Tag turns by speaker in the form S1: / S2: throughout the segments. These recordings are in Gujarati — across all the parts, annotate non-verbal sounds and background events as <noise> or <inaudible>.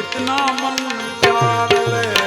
S1: इतना मन प्यार ले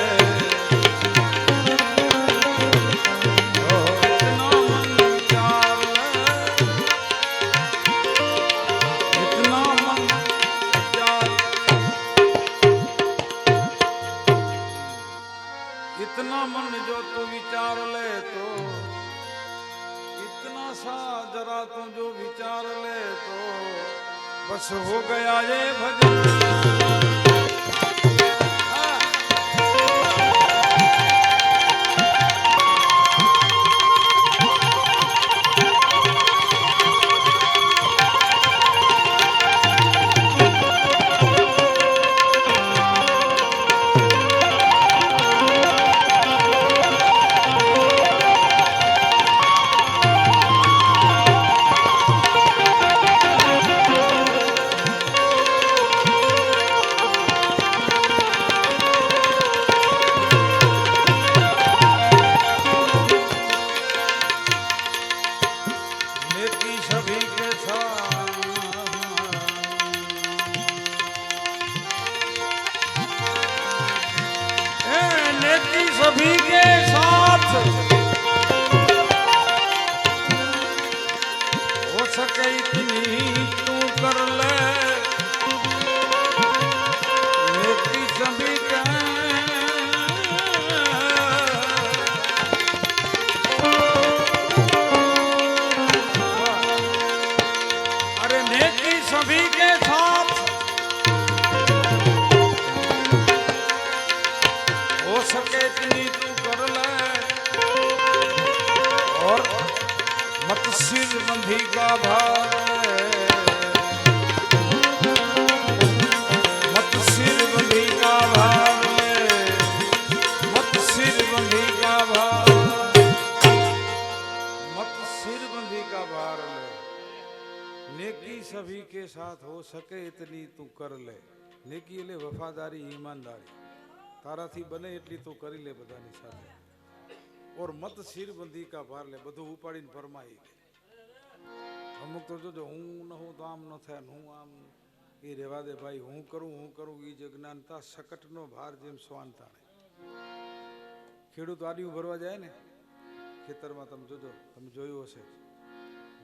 S1: साथ हो सके इतनी તું કર લે નેકી એટલે વફાદારી ઈમાનદારી તારાથી બને એટલી તું કરી લે બધાની સાથે ઓર મત શિરબંધી કા ભાર લે બધું ઉપાડીને ફરમાઈ લે અમુક તો જોજો હું ન હું તો આમ ન થાય ને હું આમ એ રેવા દે ભાઈ હું કરું હું કરું એ જે જ્ઞાનતા શકટનો ભાર જેમ શ્વાન તાણે ખેડૂત આડિયું ભરવા જાય ને ખેતરમાં તમે જોજો તમે જોયું હશે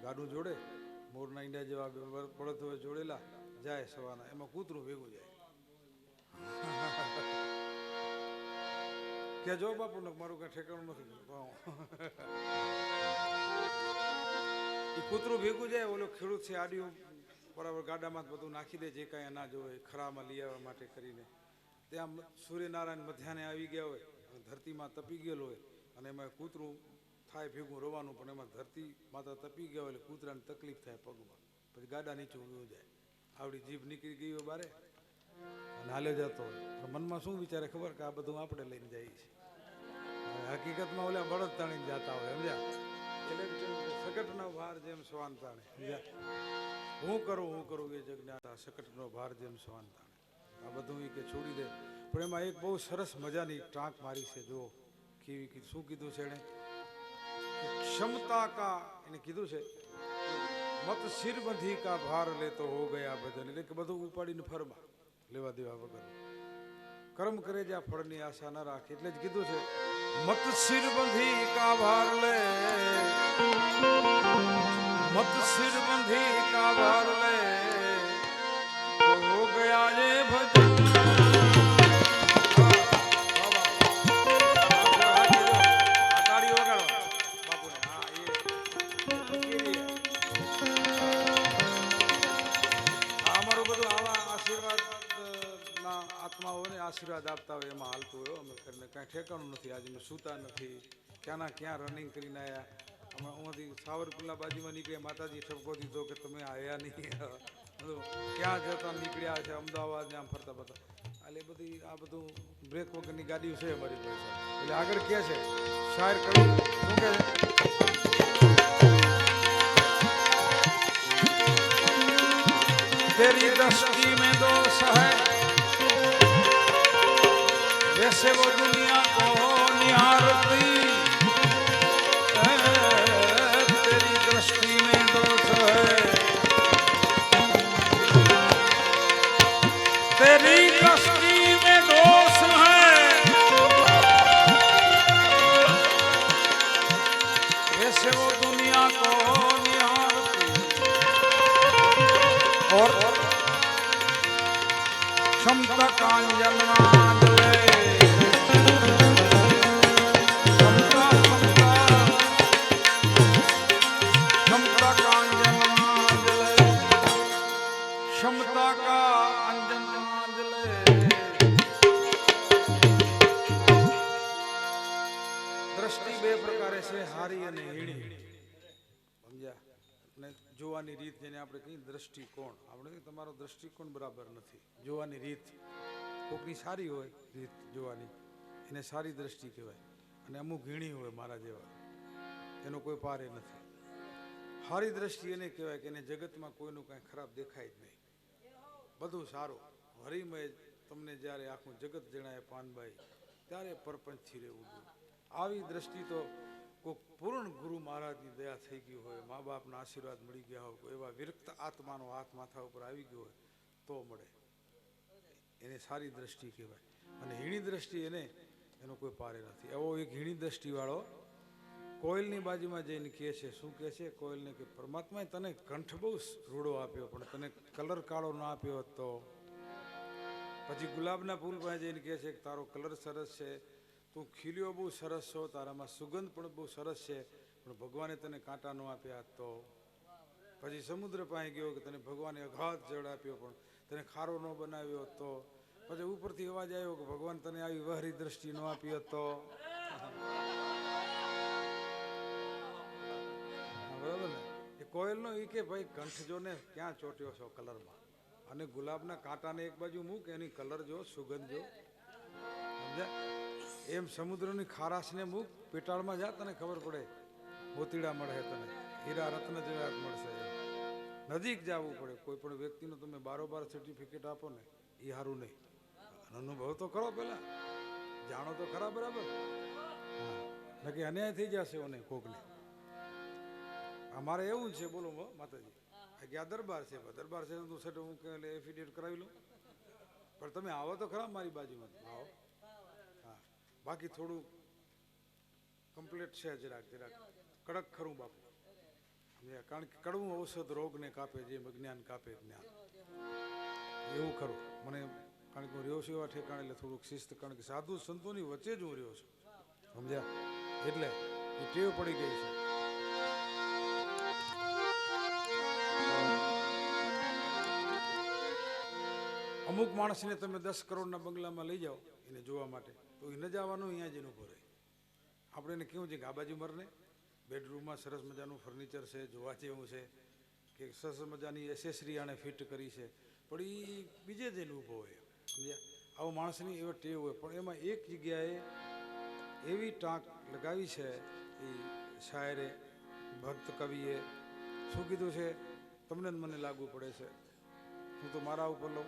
S1: ગાડું જોડે મોરના ઈંડા જેવા પડત હોય જોડેલા, જાય સવાના એમાં કૂતરું ભેગું જાય. કે જો બાપુ મારું કઈ ઠેકાણું નથી એ <laughs> કૂતરું ભેગું જાય, ઓલો ખેડૂત છે આડિયું, બરાબર ગાડામાં બધું નાખી દે, જે કાંઈ અનાજ હોય, ખરામાં લઈ આવવા માટે કરીને. ત્યાં સૂર્યનારાયણ મધ્યાને આવી ગયા હોય ધરતીમાં તપી ગયેલો હોય, અને એમાં કૂતરું થાય, ભેગું રોવાનું પણ એમાં ધરતી માતા તપી ગયા એટલે કૂતરાને તકલીફ થાય પગમાં. પછી ગાડા નીચે ઊભું જાય. આવડી જીભ નીકળી ગઈ હોય બારે. અને હાલે જતો હોય. મનમાં શું વિચારે ખબર કે આ બધું આપણે લઈને જઈએ છીએ. હકીકતમાં ઓલા બળદ તાણીને જતા હોય, સમજ્યા? એટલે સકટનો ભાર જેમ સ્વાન તાણે, સમજ્યા? હું કરું હું કરું, એ જગ્ઞાતા સકટનો ભાર જેમ સ્વાન તાણે. આ બધું એ કે છોડી દે. પણ એમાં એક બહુ સરસ મજાની ટાંક મારી છે જો કેવી શું કીધું છે એણે? કે का એને કીધું છે મત શિરબંધી કા ભાર લેતો હો ગયા ભજન એટલે કે બધું ઉપાડીને ફરવા લેવા દેવા વગર કર્મ કરે જ્યાં ફળની આશા ન રાખે એટલે જ કીધું છે મત શિરબંધી કા ભાર લે મત શિરબંધી કા ભાર લે હો ગયા રે ભજન ઠેકાણું નથી આજે અમે સૂતા નથી ક્યાંના ક્યાં રનિંગ કરીને આવ્યા અમે અહીંયાથી સાવરકુંડલા બાજુમાં નીકળ્યા માતાજી ઠપકો દીધો કે તમે આવ્યા નહીં બધું ક્યાં જતા નીકળ્યા છે અમદાવાદ ને આમ ફરતા ફરતા એટલે એ બધી આ બધું બ્રેક વગરની ગાડીઓ છે અમારી પાસે એટલે આગળ કે છે શાયર કવિ શું કે છે तेरी दृष्टि में दोष है वैसे वो જોવાની રીત જેને આપણે કહીએ દ્રષ્ટિકોણ. આપણે તમારો દ્રષ્ટિકોણ બરાબર નથી. જોવાની રીત. કોકની સારી હોય, રીત જોવાની. એને સારી દ્રષ્ટિ કહેવાય. અને અમુક ઘીણી હોય મારા જેવા. એનો કોઈ પારે નથી. સારી દ્રષ્ટિ એને કહેવાય કે એને જગતમાં કોઈનું કાંઈ ખરાબ દેખાય જ નહીં. બધું સારું. હરિમય તમને જ્યારે આખું જગત જણાય પાનભાઈ ત્યારે પરપંચથી રહેવું જોઈએ. આવી દ્રષ્ટિ તો કોઈ પૂર્ણ ગુરુ મહારાજની દયા થઈ ગઈ હોય મા બાપના આશીર્વાદ મળી ગયા હોય એવા વિરક્ત આત્માનો હાથ માથા ઉપર આવી ગયો હોય, તો મળે. એને સારી દ્રષ્ટિ કહેવાય. અને હીણી દ્રષ્ટિ એને, એનો કોઈ પારે નથી. એવો એક હીણી દ્રષ્ટિવાળો કોયલની બાજુમાં જઈને કહે છે, શું કહે છે? કોયલને કે, પરમાત્માએ તને કંઠ બહુ રૂડો આપ્યો, પણ તને કલર કાળો ના આપ્યો હતો પછી ગુલાબના ફૂલ પાસે જઈને કહે છે કે, તારો કલર સરસ છે તું ખીલ્યો બહુ સરસ છો, તારામાં સુગંધ પણ બહુ સરસ છે, પણ ભગવાને તને કાંટા ન આપ્યા તો? પછી સમુદ્ર પાસે ગયો કે તને ભગવાને અઘાત જળ આપ્યો, પણ તને ખારો ન બનાવ્યો તો? પછી ઉપરથી અવાજ આવ્યો કે ભગવાન તને આવી વહરી દ્રષ્ટિ ન આપી હતો. બરાબર ને? એ કોયલનો એ કે ભાઈ કંઠ જો ને ક્યાં ચોટ્યો છો કલરમાં? અને ગુલાબના કાંટાને એક બાજુ મૂક, એની કલર જો, સુગંધ જો. સમજ્યા? એમ સમુદ્રની ખારાશને મૂક, પેટાળમાં જા, તને ખબર પડે મોતીડા મળે તને. હીરા રત્ન જેવા મળશે. નજીક જવું પડે. કોઈ પણ વ્યક્તિનું તમે બારોબાર સર્ટિફિકેટ આપો ને, એ સારું નહીં. અનુભવ તો કરો પહેલાં. જાણો તો ખરા બરાબર. નક્કી અન્યાય થઈ જશે ઓને કોકને. અમારે એવું છે, બોલો માતાજી. આ ગયા દરબાર છે દરબાર છે, તો હું એફિડેવિટ કરાવી લઉં પણ તમે આવો તો ખરા મારી બાજુમાં. આવો. બાકી થોડું કમ્પ્લીટ છે જરાક જરાક. કડક ખરું બાપુ? કારણ કે કડવું ઔષધ રોગને કાપે જેમ અજ્ઞાન કાપે જ્ઞાન. એવું ખરું. મને કારણ કે હું રહ્યો છું એવા ઠેકાણે, એટલે થોડુંક શિસ્ત, કારણ કે સાધુ સંતોની વચ્ચે જ હું રહ્યો છું. સમજ્યા? એટલે એ ટેવ પડી ગઈ છે. અમુક માણસને તમે દસ કરોડના બંગલામાં લઈ જાઓ, એને જોવા માટે. તો એ ન જવાનું અહીંયા જ એનું ઊભો આપણે એને કેવું છે કે મરને બેડરૂમમાં સરસ મજાનું ફર્નિચર છે, જોવા જેવું છે. કે સરસ મજાની એસેસરી આણે ફિટ કરી છે. પણ એ બીજે જઈને ઊભો હોય. સમજ્યા? આવો માણસની એવો ટેવ હોય. પણ એમાં એક જગ્યાએ એવી ટાંક લગાવી છે એ શાયરે ભક્ત કવિએ. શું કીધું છે? તમને જ મને લાગુ પડે છે. હું તો મારા ઉપર લઉં.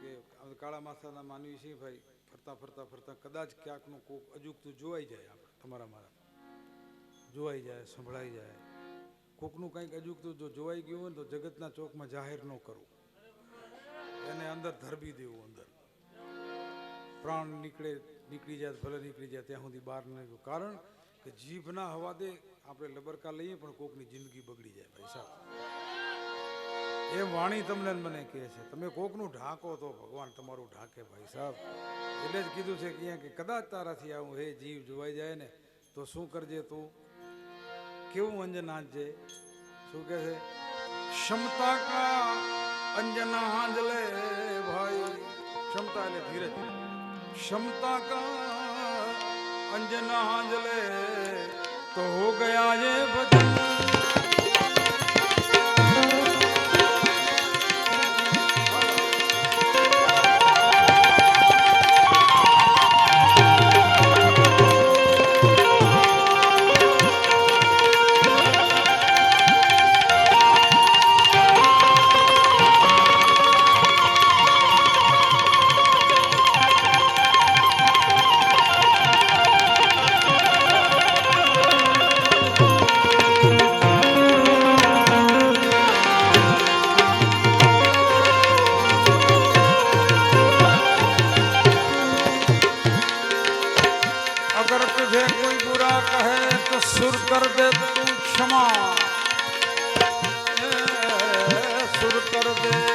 S1: કે કાળા માથાના માનવી સિંહ ભાઈ. ફરતા ફરતા ફરતા કદાચ ક્યાંકનું કોક અજુકતું જોવાઈ જાય આપણે તમારા મારા. જોવાઈ જાય, સંભળાઈ જાય. કોકનું કંઈક અજુકતું જો જોવાઈ ગયું હોય ને તો જગતના ચોકમાં જાહેર ન કરવું એને અંદર ધરબી દેવું અંદર. પ્રાણ નીકળે, નીકળી જાય, ભલે નીકળી જાય, ત્યાં સુધી બહાર નીકળ્યું કારણ કે જીભના હવાદે આપણે લબરકા લઈએ પણ કોકની જિંદગી બગડી જાય ભાઈ સાહેબ. એ વાણી તમને ને મને કહે છે તમે કોકનું ઢાંકો તો ભગવાન તમારું ઢાંકે ભાઈ સાહેબ એટલે જ કીધું છે કે અહીંયા કે કદાચ તારાથી આવું હે જીવ જોવાઈ જાય ને તો શું કરજે તું કેવું અંજન આંજે શું કહે છે ક્ષમતા કા અંજન આંજલે ભાઈ ક્ષમતા એટલે ધીરજ ક્ષમતા કા અંજન આંજલે તો હો ગયા ये भजन सुर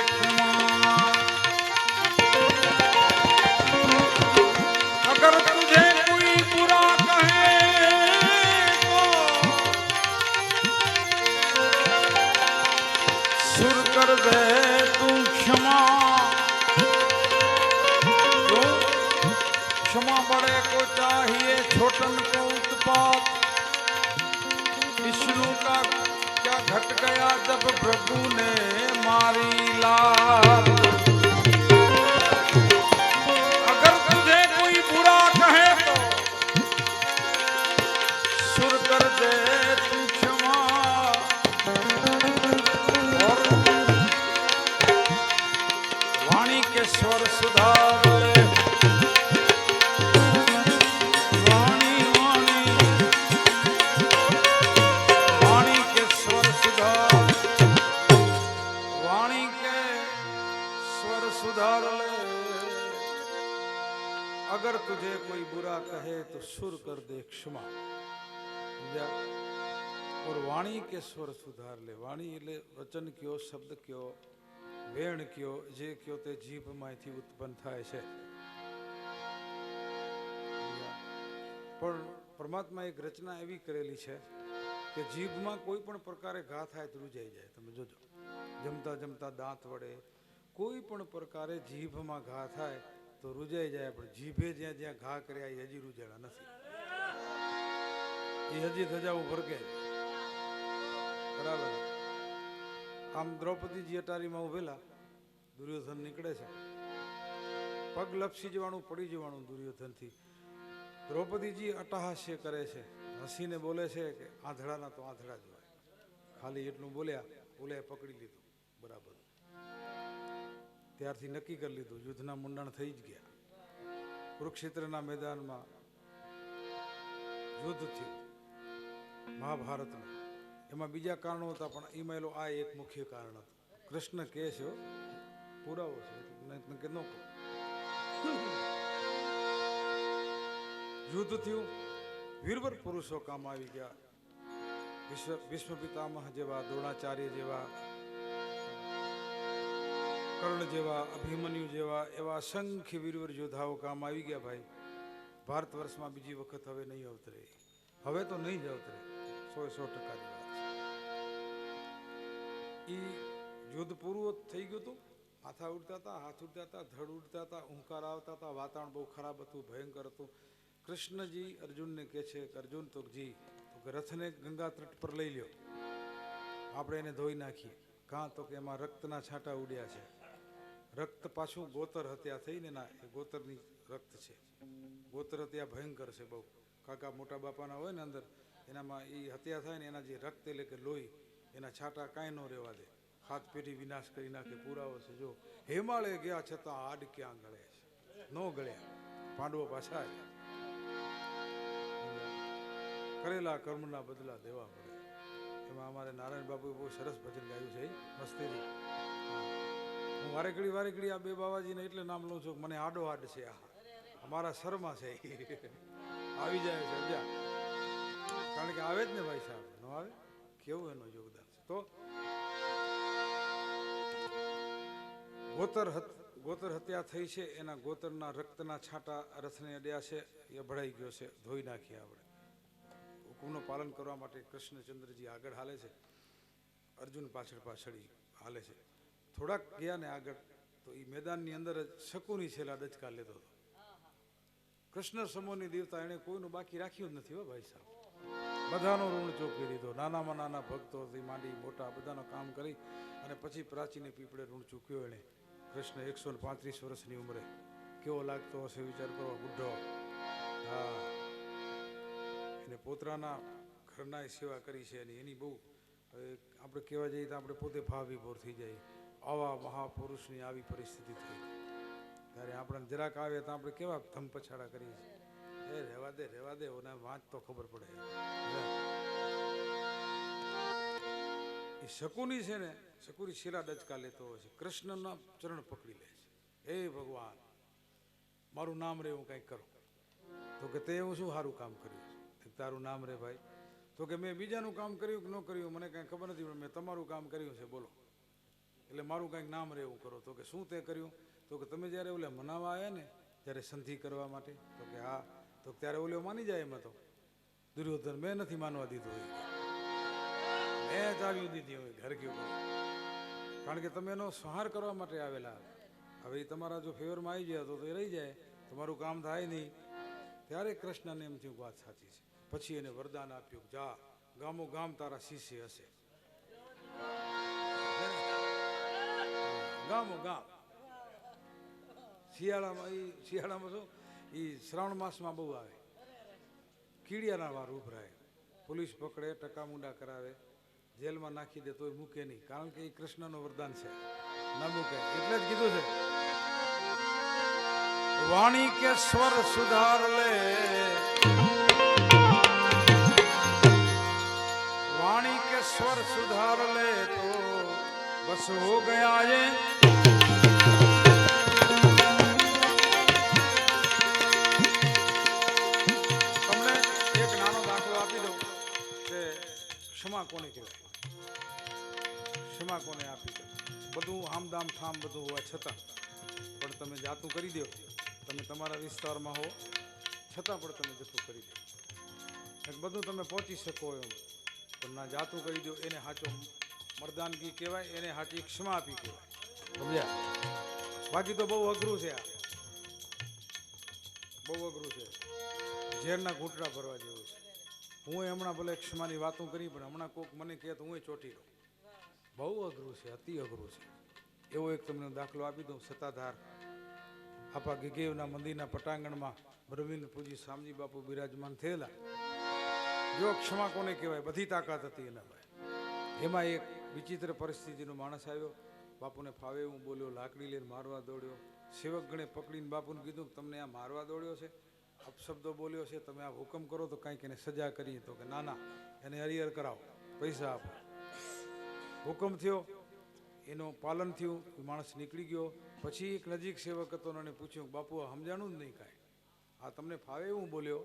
S1: કયો, શબ્દ કયો, વેણ કયો, જે કયો તે જીભમાંથી ઉત્પન્ન થાય છે સમજ્યા? પણ પરમાત્મા એક રચના એવી કરેલી છે કે જીભમાં કોઈ પણ પ્રકારે ઘા થાય તો રૂજાઈ જાય તમે જોજો જમતા જમતા દાંત વડે કોઈ પણ પ્રકારે જીભમાં ઘા થાય તો રૂજાઈ જાય, પણ જીભે જ્યાં જ્યાં ઘા કર્યા એ હજી રૂજાણા નથી એ હજી ધજાવું ફરકે છે. બરાબર આમ દ્રૌપદીજી અટારીમાં ઉભેલા દુર્યોધન નીકળે છે. પગ લપસી જવાનું, પડી જવાનું દુર્યોધનથી. દ્રૌપદીજી અટહાસ્ય કરે છે. હસીને બોલે છે કે આંધળાના તો આંધળા જ ખાલી એટલું બોલ્યા બોલે પકડી લીધું, બરાબર. ત્યારથી નક્કી કરી લીધું, યુદ્ધના મુંડણ થઈ જ ગયા. કુરુક્ષેત્રના મેદાનમાં યુદ્ધ થયું. મહાભારતનું એમાં બીજા કારણો હતા, પણ એમાં એલો આ એક મુખ્ય કારણ હતું. કૃષ્ણ કહે છે પુરાવો છે કે ન યુદ્ધ થયું, વીરવર પુરુષો કામ આવી ગયા. વિશ્વ વિશ્વ પિતામહ જેવા, દ્રોણાચાર્ય જેવા, કર્ણ જેવા, અભિમન્યુ જેવા, એવા અસંખ્ય વીરવર યોદ્ધાઓ કામ આવી ગયા ભાઈ. ભારત વર્ષમાં બીજી વખત હવે નહીં અવતરે હવે તો નહીં જ અવતરે સો સો ટકા એ યુદ્ધ પૂરું થઈ ગયું હતું. માથા ઉડતા હતા હાથ ઉડતા હતા ધડ ઉડતા હતા હુંકાર આવતા હતા વાતાવરણ બહુ ખરાબ હતું, ભયંકર હતું. કૃષ્ણજી અર્જુનને કહે છે કે, અર્જુન, તો જી, તો રથને ગંગા તટ પર લઈ લ્યો. આપણે એને ધોઈ નાખીએ. કાં તો કે એમાં રક્તના છાંટા ઉડ્યા છે. રક્ત પાછું ગોતર હત્યા થઈને ના, એ ગોતરની રક્ત છે. ગોતર હત્યા ભયંકર છે બહુ. કાકા મોટા બાપાના હોય ને અંદર, એનામાં એ હત્યા થાય ને એના જે રક્ત એટલે કે લોહી એના છાંટા કાંઈ ન રહેવા દે. હાથ પેઢી વિનાશ કરી નાખે, પુરાવો છે. જો હેમાળે ગયા છતાં હાડ ક્યાં ગળે છે? ન ગળ્યા. પાંડવો પાછા કરેલા કર્મના બદલા દેવા પડે. એમાં અમારે નારાયણ બાપુએ બહુ સરસ ભજન ગાયું છે. મસ્તીથી. હું. વારેકડી વારેકડી આ બે બાબાજીને એટલે નામ લઉં છું મને આડો આડ છે આ. અમારા શર્મા છે. <laughs> આવી જાય છે કારણ કે આવે જ ને ભાઈ સાહેબ. ન આવે? કેવું એનું યોગદાન છે. તો ગોતર ગોતર હત્યા થઈ છે, એના ગોતરના રક્તના છાંટા રથને અડ્યા છે, એ ભળાઈ ગયો છે, ધોઈ નાખીએ આપણે. હુકમનું પાલન કરવા માટે કૃષ્ણચંદ્રજી આગળ હાલે છે. અર્જુન પાછળ પાછળ હાલે છે. થોડાક ગયા ને આગળ, તો એ મેદાનની અંદર જ શકુની છેલ્લા ડચકા લેતો હતો. કૃષ્ણ સમૂહની દેવતા એણે કોઈનું બાકી રાખ્યું જ નથી હો ભાઈ સાહેબ. બધાનો ઋણ ચૂકવી દીધો નાનામાં નાના ભક્તોથી માંડી મોટા, બધાનો કામ કરી અને પછી પ્રાચીને પીપળે ઋણ ચૂક્યો એણે. કૃષ્ણ એકસો ને પાંત્રીસ વર્ષની ઉંમરે. કેવો લાગતો હશે વિચાર કરો, બુઢો. હા. એને પોતાના ઘરના સેવા કરી છે અને એની બહુ આપણે કહેવા જઈએ તો આપણે પોતે ભાવ વિભોર થઈ જાય. આવા મહાપુરુષની આવી પરિસ્થિતિ થઈ. ત્યારે આપણને જરાક આવે તો આપણે કેવા ધમ પછાડા કરીએ છીએ? એ રહેવા દે રહેવા દે, ઓને વાંચ તો ખબર પડે. એ શકુની છે ને, શકુની શિરા ડચકા લેતો હોય છે, કૃષ્ણના ચરણ પકડી લે છે. હે ભગવાન, મારું નામ રે, હું કંઈક કરો? તો કે તે હું શું સારું કામ કર્યું તારું નામ રે ભાઈ. તો કે મેં બીજાનું કામ કર્યું કે ન કર્યું, મને કાંઈ ખબર નથી, પણ મેં તમારું કામ કર્યું છે, બોલો. એટલે મારું કાંઈક નામ રહેવું કરો. તો કે શું તે કર્યું? તો કે તમે જ્યારે ઓલે મનાવા આવ્યા ને, ત્યારે સંધિ કરવા માટે? તો કે હા તો ત્યારે ઓલો માની જાય એમાં તો. દુર્યોધન મેં નથી માનવા દીધું હોય. મેં ચાવી દીધી હોય ઘર કેવું કારણ કે તમે એનો સંહાર કરવા માટે આવેલા. હવે એ તમારા જો ફેવરમાં આવી ગયા તો એ રહી જાય. તમારું કામ થાય નહીં. ત્યારે કૃષ્ણને એમ થયું વાત સાચી છે. પછી એને વરદાન આપ્યું જા, ગામો ગામ તારા શિષ્ય હશે. ગામો ગામ. શિયાળામાં એ, શિયાળામાં શું? એ શ્રાવણ માસમાં બહુ આવે. કીડિયાના વાર ઉભરાય પોલીસ પકડે ટકામુંડા કરાવે. જેલમાં નાખી દે તોય મૂકે નહીં. કારણ કે એ કૃષ્ણનું વરદાન છે. ના મૂકે. એટલે જ કીધું છે. વાણી કે સ્વર સુધાર લે. વાણી કે સ્વર સુધાર લે તો બસ હો ગયા ये ક્ષમા કોને આપી દે બધું આમદામ ઠામ બધું હોવા છતાં પણ તમે જાતું કરી દો. તમે તમારા વિસ્તારમાં હો, છતાં પણ તમે જતું કરી દો. બધું તમે પહોંચી શકો એમ. પણ ના જાતું કરી દો, એને સાચો મરદાનગી કહેવાય, એને સાચી ક્ષમા આપી કહેવાય. સમજ્યા? બાકી તો બહુ અઘરું છે આ. બહુ અઘરું છે. ઝેરના ઘૂંટડા ભરવા જેવું છે. હું હમણાં ભલે ક્ષમાની વાતો કરી, પણ હમણાં કોક મને કહે તો હું ચોટી લઉં બહુ અઘરું છે, અતિ અઘરું છે. એવો એક તમને દાખલો આપી દઉં, સત્તાધાર. આપા ગીગેવના મંદિરના પટાંગણમાં બ્રહ્મિન પૂજી શામજી બાપુ બિરાજમાન થયેલા. જો ક્ષમા કોને કહેવાય, બધી તાકાત હતી એના ભાઈ. એમાં એક વિચિત્ર પરિસ્થિતિનો માણસ આવ્યો. બાપુને ફાવે એવું બોલ્યો, લાકડી લઈને મારવા દોડ્યો. સેવક ગણે પકડીને બાપુને કીધું તમને આ મારવા દોડ્યો છે? અપશબ્દો બોલ્યો છે, તમે આ હુકમ કરો તો કાંઈક એને સજા કરીએ તો કે ના ના, એને હરિહર કરાવો, પૈસા આપો. હુકમ થયો, એનું પાલન થયું માણસ નીકળી ગયો. પછી એક નજીક સેવક હતો એને પૂછ્યું, બાપુ સમજાણું જ નહીં કાંઈ. આ તમને ફાવે એવું બોલ્યો?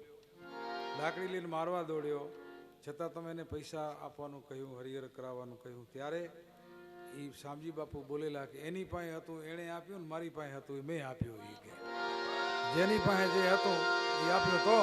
S1: લાકડી લઈને મારવા દોડ્યો. છતાં તમે એને પૈસા આપવાનું કહ્યું, હરિહર કરાવવાનું કહ્યું. ત્યારે એ શામજી બાપુ બોલેલા કે, એની પાસે હતું, એણે આપ્યું ને મારી પાસે હતું, એ મેં આપ્યું. એ કે, જેની પાસે જે હતું, એ આપ્યું તો?